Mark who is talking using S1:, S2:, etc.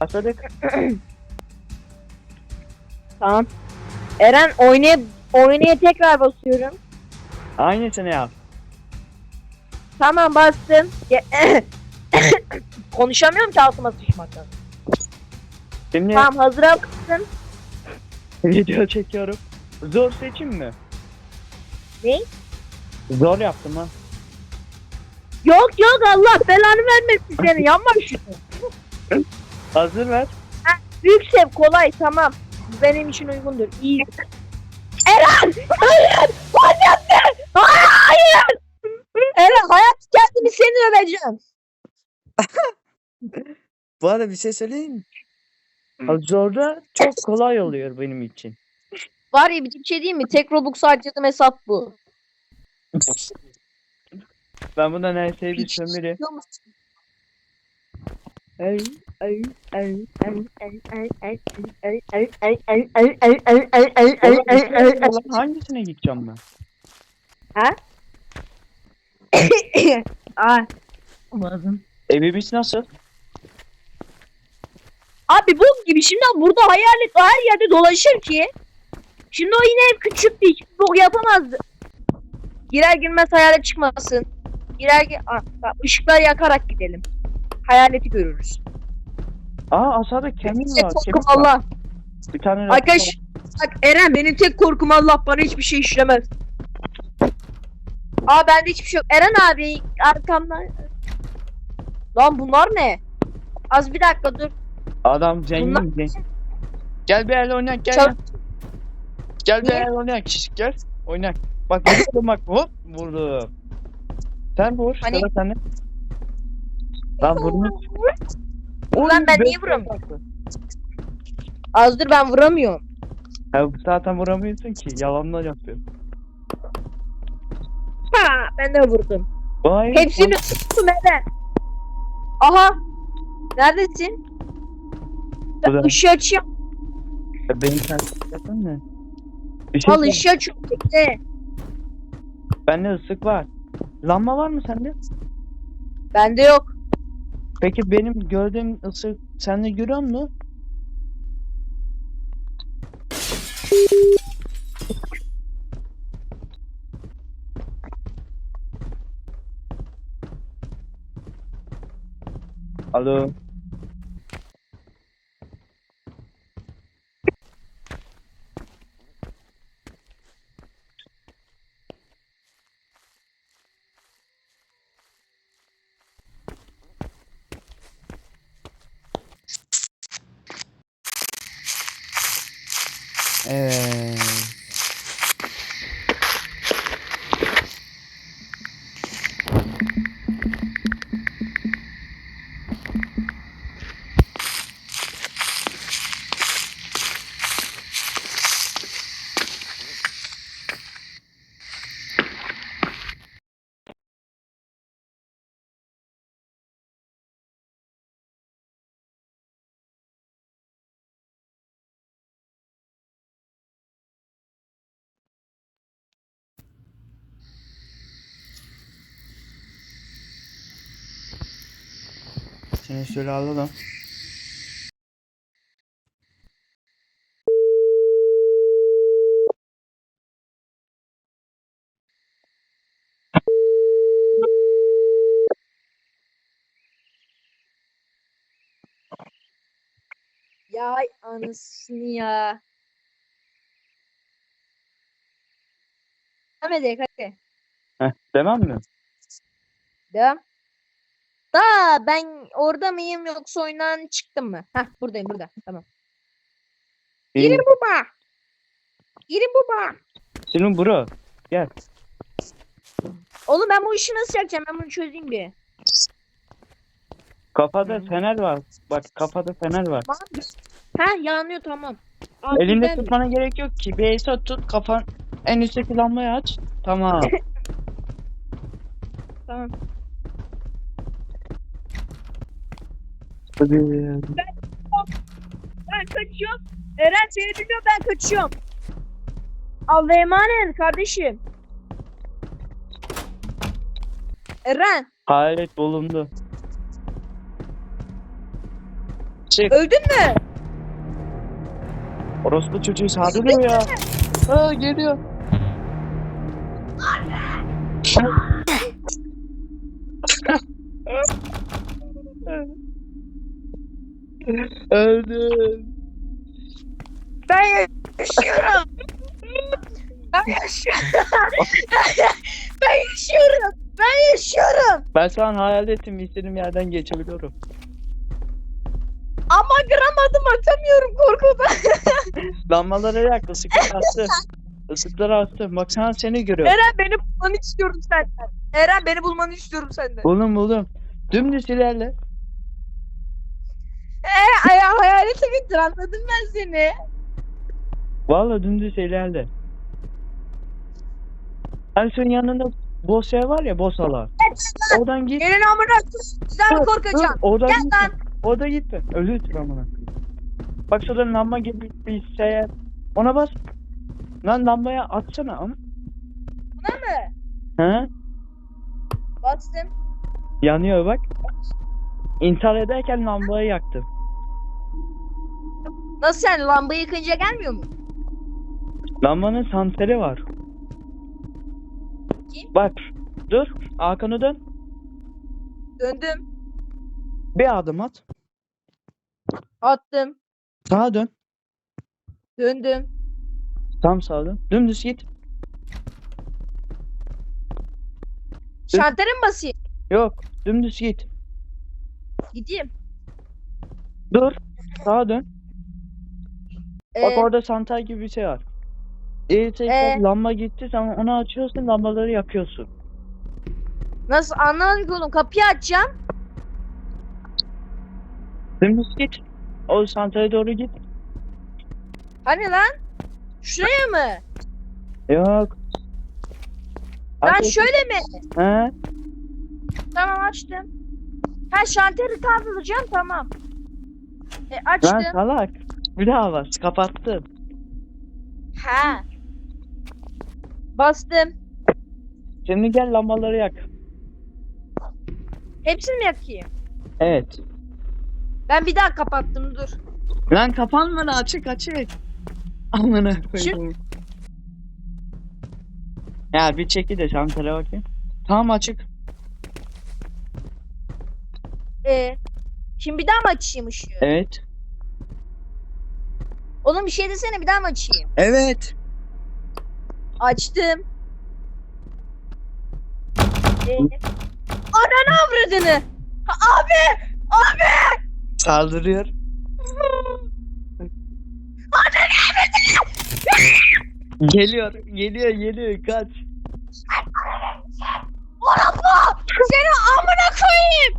S1: Başladık.
S2: Tamam. Eren oynaya oynaya tekrar basıyorum.
S1: Aynısını yap.
S2: Tamam bastım. Ge- Konuşamıyorum ki altıma sıçmaktan.
S1: Şimdi
S2: Tamam hazıra bastım.
S1: video çekiyorum. Zor seçim mi?
S2: Ne?
S1: Zor yaptım ha.
S2: Yok yok Allah belanı vermesin seni yanma şunu.
S1: Hazır ver.
S2: Büyük sev kolay tamam. Benim için uygundur. İyi. Eren! Hayır! Hayır! Hayır! Eren hayat kendimi seni öveceğim.
S1: Bu arada bir şey söyleyeyim mi? Zorda çok kolay oluyor benim için.
S2: Var ya bir şey diyeyim mi? Tek Robux harcadığım hesap bu.
S1: Ben bundan her şeyi bir sömürü. Oğlum, Hangisine gideceğim ben?
S2: Ha? Ay.
S1: Umarım. Ebebis nasıl?
S2: Abi bok gibi şimdi burada hayalet her yerde dolaşır ki. Şimdi o yine ev küçüktü. Hiç bok yapamazdı. Girer girmez hayalet çıkmasın. Girer gir... Aa, bak, ışıklar yakarak gidelim. Hayaleti görürüz.
S1: Aa aşağıda kemik
S2: Tek
S1: var.
S2: korkum
S1: Kemik var.
S2: Allah.
S1: Bir tane
S2: Arkadaş bak Eren benim tek korkum Allah bana hiçbir şey işlemez. Aa bende hiçbir şey yok. Eren abi arkamdan. Lan bunlar ne? Az bir dakika dur.
S1: Adam zengin.
S2: Bunlar-
S1: zengin. Gel bir el oynak gel.
S2: Çal-
S1: Gel bir
S2: Niye?
S1: el oynak. Şiş, Gel. Oynak. Bak vurdum bak hop vurdum. Sen vur.
S2: Hani-
S1: Sıra sende. Lan vurmuş.
S2: Ulan ben niye vuramıyorum? Az dur ben vuramıyorum.
S1: Ya zaten vuramıyorsun ki. Yalanlar yapıyor.
S2: Ha ben de vurdum.
S1: Vay.
S2: Hepsini tuttum Eren. Aha. Neredesin? Ben ışığı açıyorum.
S1: Ya Beni sen yapın ne? Şey
S2: Al
S1: söyle.
S2: ışığı açıyorum. Bekle.
S1: Bende ıslık var. Lamba var mı sende?
S2: Bende yok.
S1: Peki benim gördüğüm ıslık sende görüyor musun? Alo.
S3: 诶、Seni şöyle alalım.
S2: Ya anasını ya. Devam edelim hadi.
S1: Heh, demem mi?
S2: Devam. Da ben orada mıyım yoksa oyundan çıktım mı? Hah buradayım burada. Tamam.
S1: Benim,
S2: Girin baba. Girin baba.
S1: senin bro. Gel.
S2: Oğlum ben bu işi nasıl yapacağım? Ben bunu çözeyim bir.
S1: Kafada fener var. Bak kafada fener var.
S2: Ha yanıyor tamam. Abi
S1: Elinde
S2: ben-
S1: tutmana gerek yok ki. Bir tut kafan en üstteki lambayı aç. Tamam.
S2: Tamam.
S1: Hadi.
S2: Ben kaçıyorum. Eren seni biliyor ben kaçıyorum. Allah'a emanet kardeşim. Eren.
S1: Hayret bulundu. Sık.
S2: Öldün mü?
S1: Orospu çocuğu saldırıyor ya. Ha geliyor. Öldüm.
S2: Ben yaşıyorum. ben yaşıyorum. ben yaşıyorum. Ben yaşıyorum.
S1: Ben şu an hayal ettim istediğim yerden geçebiliyorum.
S2: Ama kıramadım atamıyorum korkudan.
S1: Lambaları yak ısıkları attı. Isıkları attı. Bak sen seni görüyorum.
S2: Eren beni bulmanı istiyorum senden. Eren beni bulmanı istiyorum senden.
S1: Buldum buldum. Dümdüz ilerle.
S2: Ee, ay hayalete gittin anladım ben seni.
S1: Vallahi dümdüz ilerle. Hani senin yanında boss yer var ya boss alan. Oradan git.
S2: Gelin amına korkacağım?
S1: dur, Oradan
S2: Gel
S1: gitme.
S2: lan.
S1: Orada gitme. Ölürsün amına. Bak şurada lamba gibi bir şey. yer. Ona bas. Lan lambaya atsana ama.
S2: Buna mı?
S1: He?
S2: Bastım.
S1: Yanıyor bak. İntihar ederken lambayı yaktım.
S2: Nasıl yani lambayı yıkınca gelmiyor mu?
S1: Lambanın santeri var.
S2: Kim?
S1: Bak. Dur. Arkanı dön.
S2: Döndüm.
S1: Bir adım at.
S2: Attım.
S1: Sağa dön.
S2: Döndüm.
S1: Tam sağa dön. Dümdüz git.
S2: Şaltere mi basayım?
S1: Yok. Dümdüz git.
S2: Gideyim.
S1: Dur. Sağa dön. Bak
S2: Ee,
S1: orada santal gibi bir şey var. Tekrar
S2: Ee?
S1: lamba gitti sen onu açıyorsun lambaları yakıyorsun.
S2: nasıl anlamadım ki oğlum. Kapıyı açacağım.
S1: Dümdüz git. O santale doğru git.
S2: Hani lan? Şuraya mı?
S1: Yok.
S2: Lan
S1: Aç-
S2: şöyle mi?
S1: He?
S2: Tamam açtım. Ha şanteri kaldıracağım tamam. E
S1: Lan
S2: açtım.
S1: salak. Daha bas. Kapattım.
S2: Ha. Bastım.
S1: Şimdi gel lambaları yak.
S2: Hepsini mi yakayım?
S1: Evet.
S2: Ben bir daha kapattım dur.
S1: Lan kapanma lan açık açık. Amına koyayım. Ya bir çeki de santale bakayım. Tamam açık.
S2: E, şimdi bir daha mı açayım ışığı?
S1: Evet.
S2: Oğlum bir şey desene bir daha mı açayım?
S1: Evet.
S2: Açtım. Ee? Anan avradını. Abi! Abi!
S1: Saldırıyor. Anan avradını! Geliyor, geliyor, geliyor. Kaç. Orapa! Seni amına koyayım!